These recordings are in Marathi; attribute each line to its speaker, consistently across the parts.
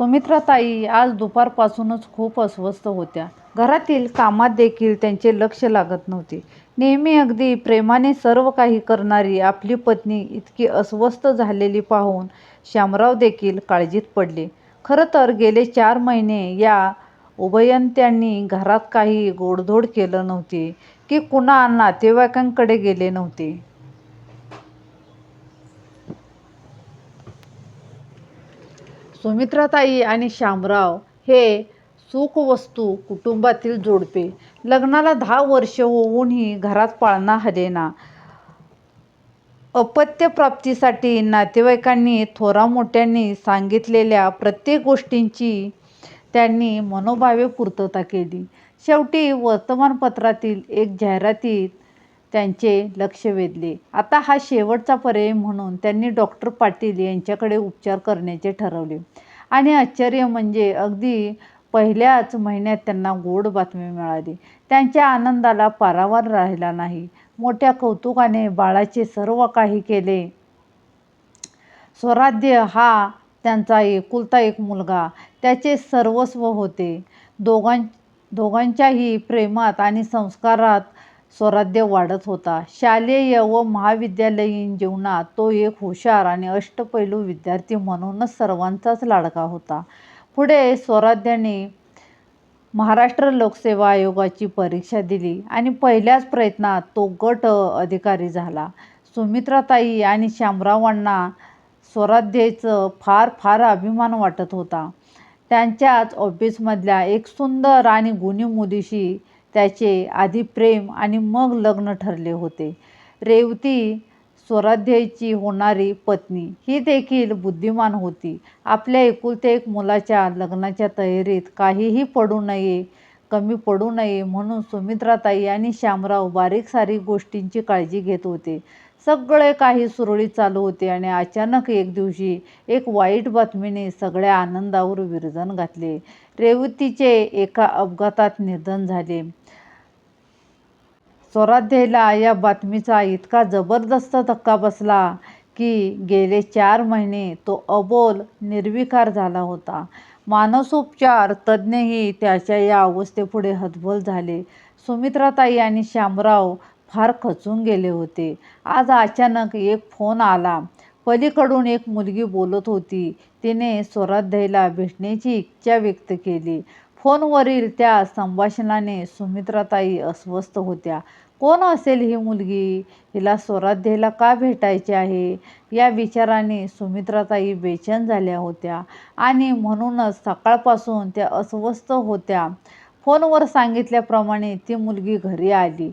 Speaker 1: सुमित्राताई आज दुपारपासूनच खूप अस्वस्थ होत्या. घरातील कामात देखील त्यांचे लक्ष लागत नव्हते. नेहमी अगदी प्रेमाने सर्व काही करणारी आपली पत्नी इतकी अस्वस्थ झालेली पाहून श्यामराव देखील काळजीत पडले. खरं तर गेले चार महिने या उभयंत्यांनी घरात काही गोडधोड केलं नव्हते की कुणा नातेवाईकांकडे गेले नव्हते. सुमित्राताई आणि श्यामराव हे सुखवस्तू कुटुंबातील जोडपे. लग्नाला दहा वर्ष होऊनही घरात पाळणा हलेना अपत्यप्राप्तीसाठी नातेवाईकांनी थोरामोठ्यांनी सांगितलेल्या प्रत्येक गोष्टींची त्यांनी मनोभावे पूर्तता केली. शेवटी वर्तमानपत्रातील एक जाहिरातीत त्यांचे लक्ष वेधले. आता हा शेवटचा पर्याय म्हणून त्यांनी डॉक्टर पाटील यांच्याकडे उपचार करण्याचे ठरवले. आणि आश्चर्य म्हणजे अगदी पहिल्याच महिन्यात त्यांना गोड बातमी मिळाली. त्यांच्या आनंदाला पारावार राहिला नाही. मोठ्या कौतुकाने बाळाचे सर्व काही केले. स्वराध्य हा त्यांचा एकुलता एक मुलगा. त्याचे सर्वस्व होते. दोघां दोघांच्याही प्रेमात आणि संस्कारात स्वराध्य वाढत होता. शालेय व महाविद्यालयीन जीवनात तो एक हुशार आणि अष्टपैलू विद्यार्थी म्हणूनच सर्वांचाच लाडका होता. पुढे स्वराध्याने महाराष्ट्र लोकसेवा आयोगाची परीक्षा दिली आणि पहिल्याच प्रयत्नात तो गट अधिकारी झाला. सुमित्राताई आणि श्यामरावांना स्वराध्येचं फार फार अभिमान वाटत होता. त्यांच्याच ऑफिसमधल्या एक सुंदर आणि गुणी मुलीशी त्याचे आधी प्रेम आणि मग लग्न ठरले होते. रेवती स्वराध्याची होणारी पत्नी ही देखील बुद्धिमान होती. आपल्या एकुलत्या एक मुलाच्या लग्नाच्या तयारीत काहीही पडू नये कमी पडू नये म्हणून सुमित्राताई आणि श्यामराव बारीक सारीक गोष्टींची काळजी घेत होते. सगळे काही सुरळीत चालू होते आणि अचानक एक दिवशी एक वाईट बातमीने सगळ्या आनंदावर विरजन घातले. रेवतीचे एका अपघातात निधन झाले. स्वराध्याला या बातमीचा इतका जबरदस्त धक्का बसला की गेले चार महिने तो अबोल निर्विकार झाला होता. मानसोपचार तज्ज्ञही त्याच्या या अवस्थेपुढे हतबल झाले. सुमित्राताई आणि श्यामराव फार खचून गेले होते. आज अचानक एक फोन आला. पलीकडून एक मुलगी बोलत होती. तिने स्वराध्यायला भेटण्याची इच्छा व्यक्त केली. फोनवरील त्या संभाषणाने सुमित्राताई अस्वस्थ होत्या. कोण असेल ही मुलगी? हिला स्वराध्यायला का भेटायचे आहे? या विचाराने सुमित्राताई बेचैन झाल्या होत्या आणि म्हणूनच सकाळपासून त्या अस्वस्थ होत्या. फोनवर सांगितल्याप्रमाणे ती मुलगी घरी आली.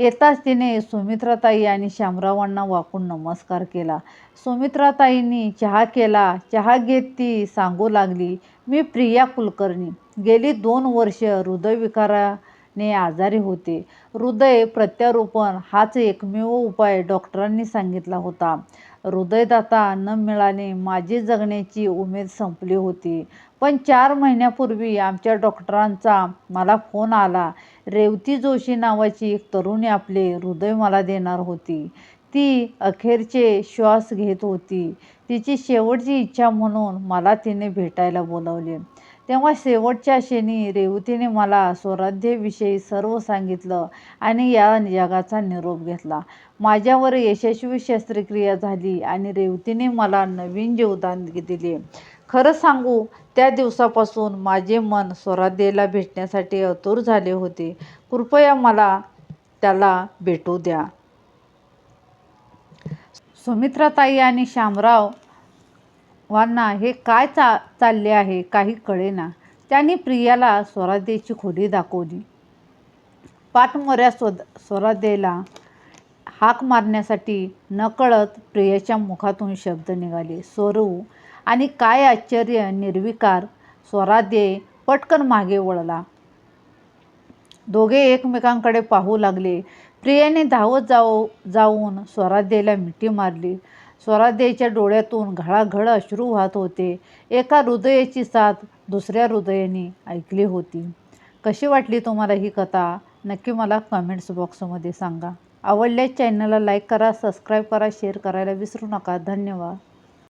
Speaker 1: येताच तिने सुमित्राताई आणि श्यामरावांना वाकून नमस्कार केला. सुमित्राताईंनी चहा केला. चहा घेत ती सांगू लागली मी प्रिया कुलकर्णी. गेली दोन वर्ष हृदयविकारा हृदयविकाराने आजारी होते. हृदय प्रत्यारोपण हाच एकमेव उपाय डॉक्टरांनी सांगितला होता. हृदयदाता न मिळाले माझी जगण्याची उमेद संपली होती. पण चार महिन्यापूर्वी आमच्या डॉक्टरांचा मला फोन आला. रेवती जोशी नावाची एक तरुणी आपले हृदय मला देणार होती. ती अखेरचे श्वास घेत होती. तिची शेवटची इच्छा म्हणून मला तिने भेटायला बोलावले. तेव्हा शेवटच्या क्षणी रेवतीने मला स्वराध्यविषयी सर्व सांगितलं आणि या जगाचा निरोप घेतला. माझ्यावर यशस्वी शस्त्रक्रिया झाली आणि रेवतीने मला नवीन जीवदान दिले. खरं सांगू त्या दिवसापासून माझे मन स्वराध्यला भेटण्यासाठी अतुर झाले होते. कृपया मला त्याला भेटू द्या. सुमित्राताई आणि श्यामराव वांना हे काय चा चालले आहे काही कळेना त्यांनी प्रियाला स्वराध्येची खोली दाखवली. पाठमोऱ्या स्व स्वराध्येला हाक मारण्यासाठी नकळत प्रियाच्या मुखातून शब्द निघाले. स्वरू आणि काय आश्चर्य निर्विकार स्वराध्ये पटकन मागे वळला. दोघे एकमेकांकडे पाहू लागले. प्रियाने धावत जाऊ जाऊन स्वराध्येला मिठी मारली. स्वराध्येच्या डोळ्यातून घळाघळ अश्रू वाहत होते. एका हृदयाची साथ दुसऱ्या हृदयाने ऐकली होती. कशी वाटली तुम्हाला ही कथा? नक्की मला कमेंट्स बॉक्समध्ये सांगा. आवडल्यास चॅनलला लाईक करा सबस्क्राईब करा शेअर करायला विसरू नका. धन्यवाद.